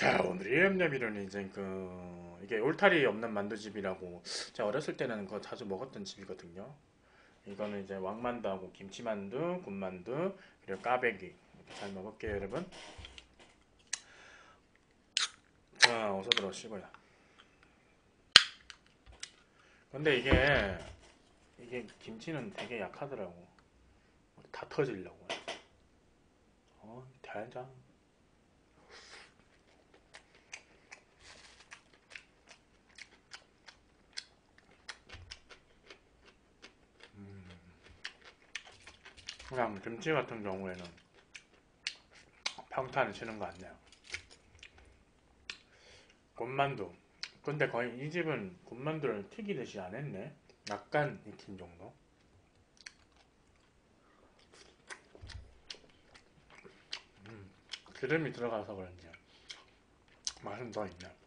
자 오늘의 엠레비는 이제 그 이게 울타리 없는 만두집이라고 제가 어렸을 때는 그거 자주 먹었던 집이거든요. 이거는 이제 왕만두하고 김치만두, 군만두 그리고 까베기 잘 먹을게요 여러분. 자 어서 들어오시고요. 근데 이게 이게 김치는 되게 약하더라고. 다 터지려고. 어 대장. 그냥 김치 같은 경우에는 평탄을 치는 거 같네요. 군만두. 근데 거의 이 집은 군만두를 튀기듯이 안 했네. 약간 익힌 정도. 음, 기름이 들어가서 그런지 맛은 더 있네.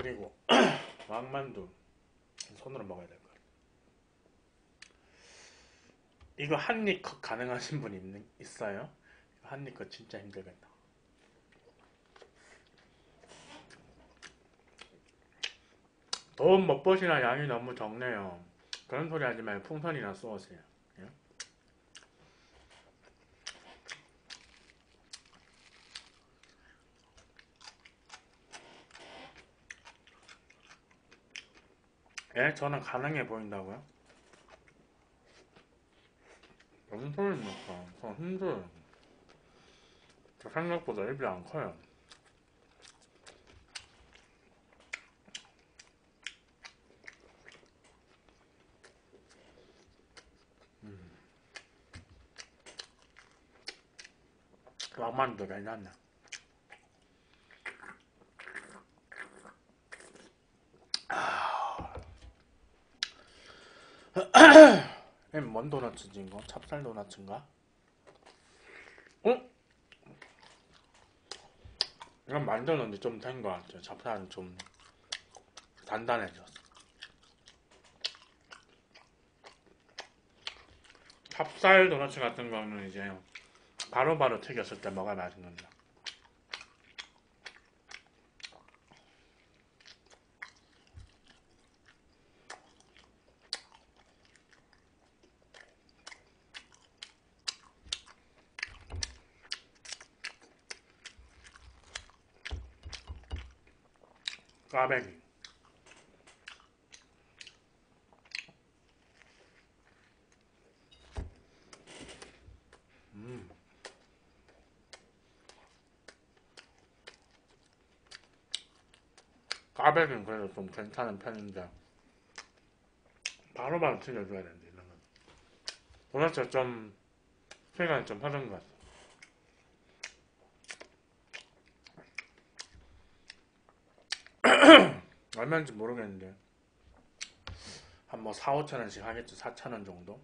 그리고 왕만두 손으로 먹어야 될 거예요. 이거 한 입 컷 가능하신 분 있는, 있어요? 한 입 컷 진짜 힘들겠다. 돈 못 버시나 양이 너무 적네요. 그런 소리 하지 말고 풍선이나 쏘으세요. 예? 예? 저는 가능해 보인다고요? 무슨 소리입니까? 저 힘들어요. 저 생각보다 입이 안 커요. 음. 왕만두 괜찮네. 뭔 도넛이지 이거? 찹쌀 도넛인가? 어? 이건 만들었는데 좀된것 같아요. 찹쌀은 좀 단단해졌어. 찹쌀 도넛 같은 거는 이제 바로바로 튀겼을 때 먹어야 맛있는데. 까베기 음. 까베기는 그래도 좀 괜찮은 편인데 바로 바로 튀겨줘야 되는데 이런 건. 도넛이 좀 시간이 좀 흐른 것 같아 얼마인지 모르겠는데 한 뭐 4, 5천 원씩 하겠죠. 4천 원 정도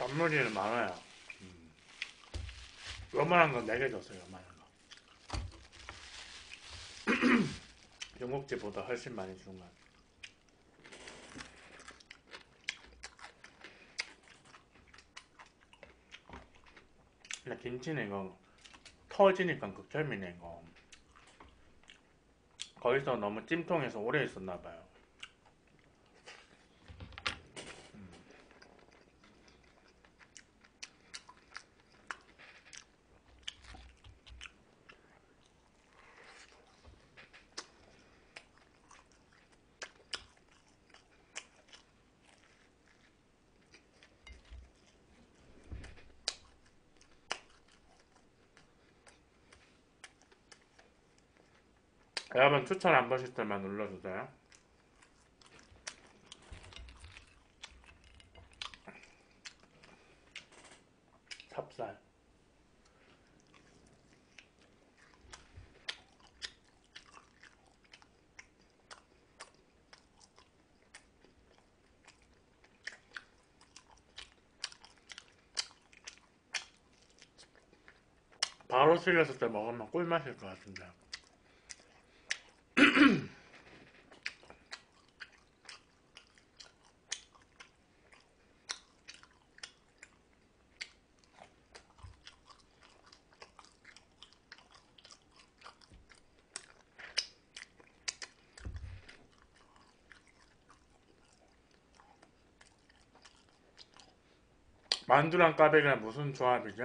단무지는 많아요. 음. 요만한 건 4개 줬어요 요만한 거. 영국집보다 훨씬 많이 것 같아요. 근데 김치는 이거 터지니까 극혐이네 이거. 거기서 너무 찜통에서 오래 있었나봐요 여러분 추천 안 보실 때만 눌러주세요. 찹쌀 바로 실렸을 때 먹으면 꿀맛일 것 같은데 만두랑 까베기랑 무슨 조합이지?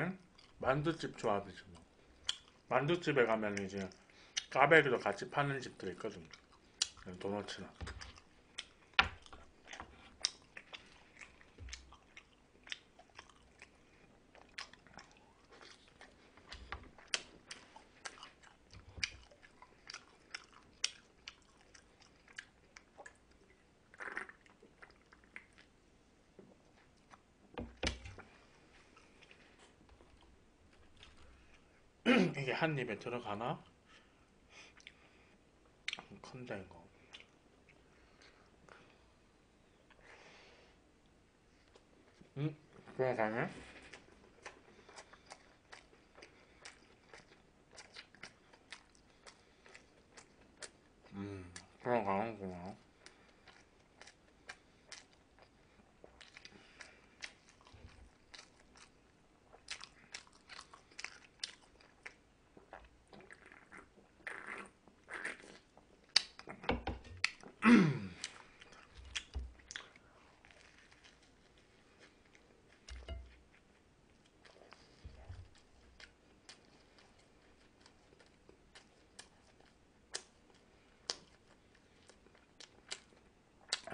만두집 조합이지 뭐. 만두집에 가면 이제 까베기도 같이 파는 집들 있거든. 도너츠나. 이 게 한 입에 들어가나? 큰데 이거. 응? 들어가네? 음, 들어가는구나.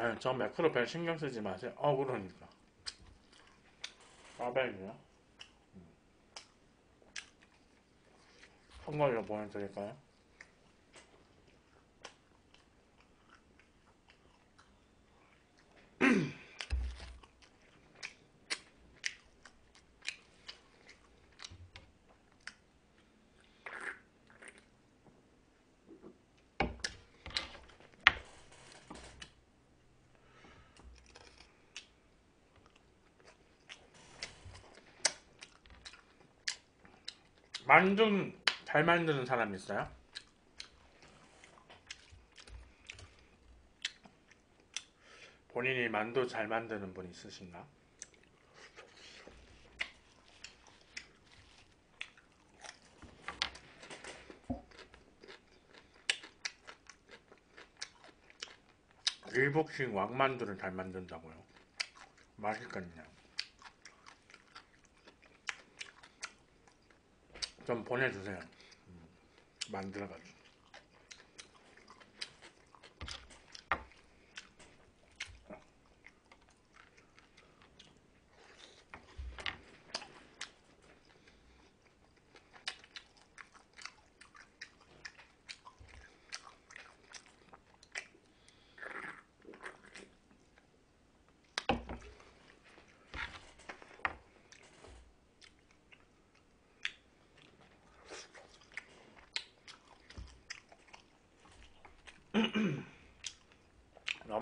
아, 저 매크로 별 신경 쓰지 마세요. 어, 그러니까. 까베기요? 선물로 보내드릴까요? 만두 잘 만드는 사람 있어요? 본인이 만두 잘 만드는 분 있으신가? 일복식 왕만두를 잘 만든다고요. 맛있겠네요. 좀 보내주세요. 음, 만들어가지고.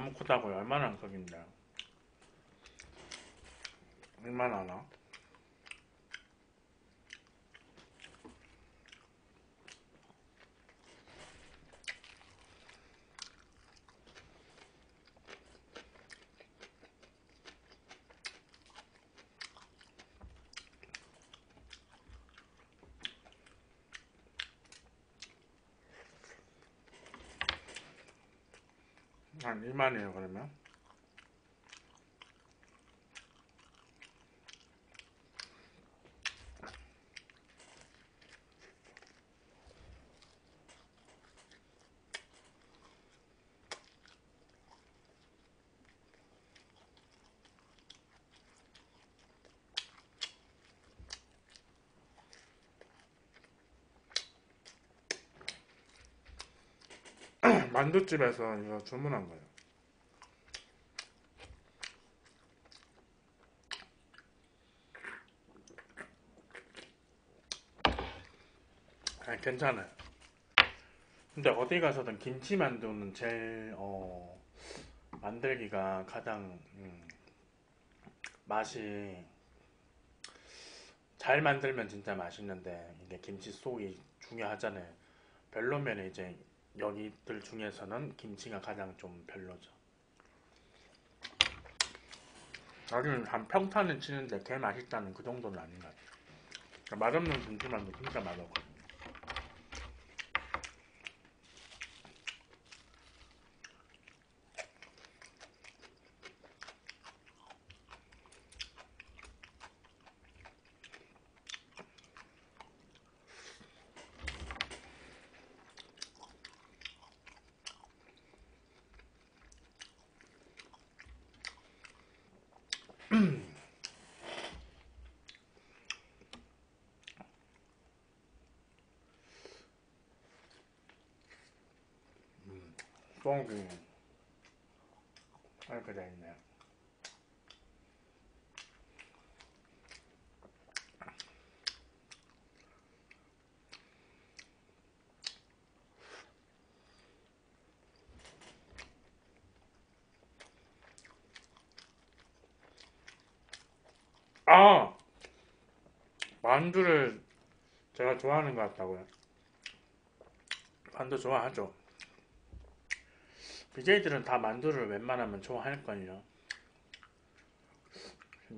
너무 크다고요. 얼마나 크긴데. 얼마나 하나? 한 2만이에요 그러면 만두집에서 이거 주문한 거예요. 아, 괜찮아요. 근데 어디 가서든 김치 만두는 제일 어, 만들기가 가장 음, 맛이 잘 만들면 진짜 맛있는데 이게 김치 속이 중요하잖아요. 별로면 이제 여기들 중에서는 김치가 가장 좀 별로죠. 나중에 한 평탄은 치는데 개 맛있다는 그 정도는 아닌 것 같아요. 그러니까 맛없는 김치만두 진짜 맛없거든요. 뽕이 이렇게 돼 있네요. 아! 만두를 제가 좋아하는 것 같다고요. 만두 좋아하죠. BJ들은 다 만두를 웬만하면 좋아할걸요.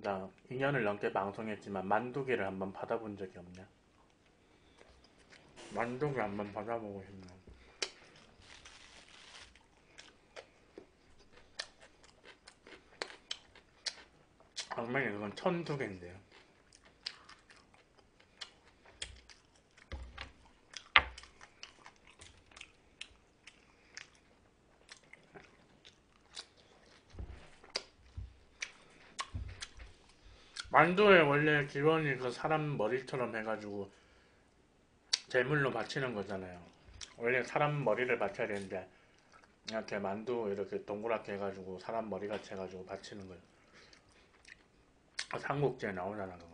나 2년을 넘게 방송했지만 만두기를 한번 받아본 적이 없냐. 만두기 한번 받아보고 싶네. 악명이 그건 천두 개인데요. 만두에 원래 기원이 그 사람 머리처럼 해가지고 제물로 바치는 거잖아요. 원래 사람 머리를 바쳐야 되는데 이렇게 만두 이렇게 동그랗게 해가지고 사람 머리같이 해가지고 바치는 거예요. 삼국지에 나오잖아 그거.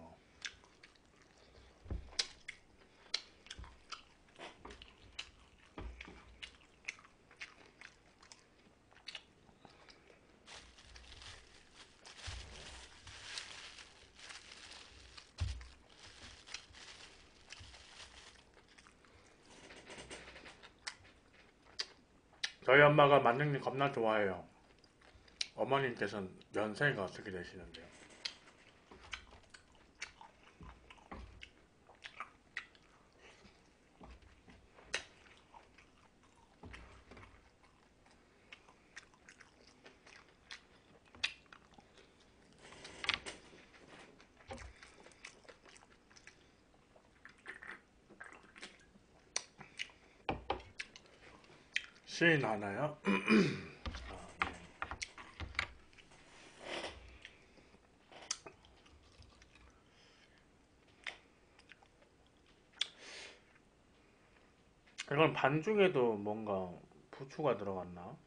저희 엄마가 만능님 겁나 좋아해요. 어머님께서는 연세가 어떻게 되시는데요? 시인 하나요? 아, 네. 이건 반죽에도 뭔가 부추가 들어갔나?